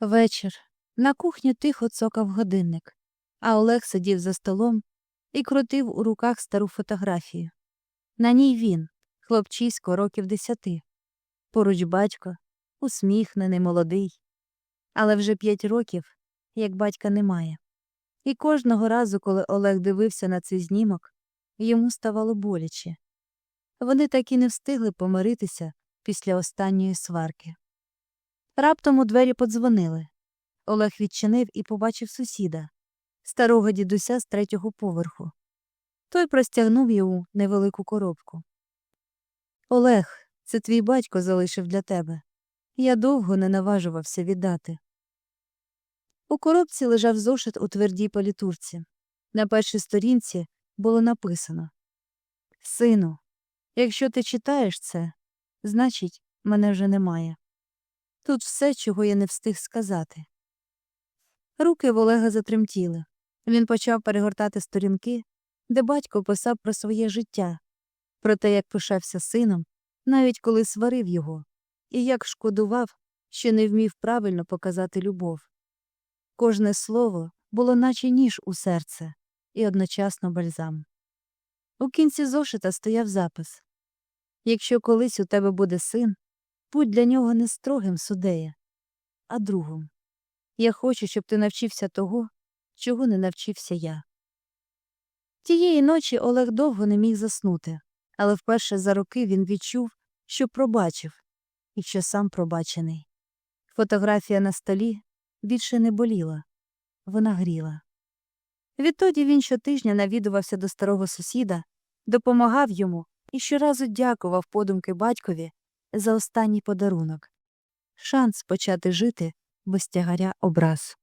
Вечір. На кухні тихо цокав годинник, а Олег сидів за столом і крутив у руках стару фотографію. На ній він, хлопчисько років десяти. Поруч батько, усміхнений, молодий. Але вже п'ять років, як батька немає. І кожного разу, коли Олег дивився на цей знімок, йому ставало боляче. Вони так і не встигли помиритися після останньої сварки. Раптом у двері подзвонили. Олег відчинив і побачив сусіда, старого дідуся з третього поверху. Той простягнув йому невелику коробку. Олег, це твій батько залишив для тебе. Я довго не наважувався віддати. У коробці лежав зошит у твердій палітурці. На першій сторінці було написано Сину, якщо ти читаєш це, значить, мене вже немає. Тут все, чого я не встиг сказати. Руки в Олега затремтіли. Він почав перегортати сторінки, де батько писав про своє життя, про те, як пишався сином, навіть коли сварив його, і як шкодував, що не вмів правильно показати любов. Кожне слово було наче ніж у серце і одночасно бальзам. У кінці зошита стояв запис Якщо колись у тебе буде син, будь для нього не строгим судея, а другом. Я хочу, щоб ти навчився того, чого не навчився я. Тієї ночі Олег довго не міг заснути, але вперше за роки він відчув, що пробачив і що сам пробачений. Фотографія на столі більше не боліла, вона гріла. Відтоді він щотижня навідувався до старого сусіда, допомагав йому і щоразу дякував подумки батькові за останній подарунок шанс почати жити без тягаря образ.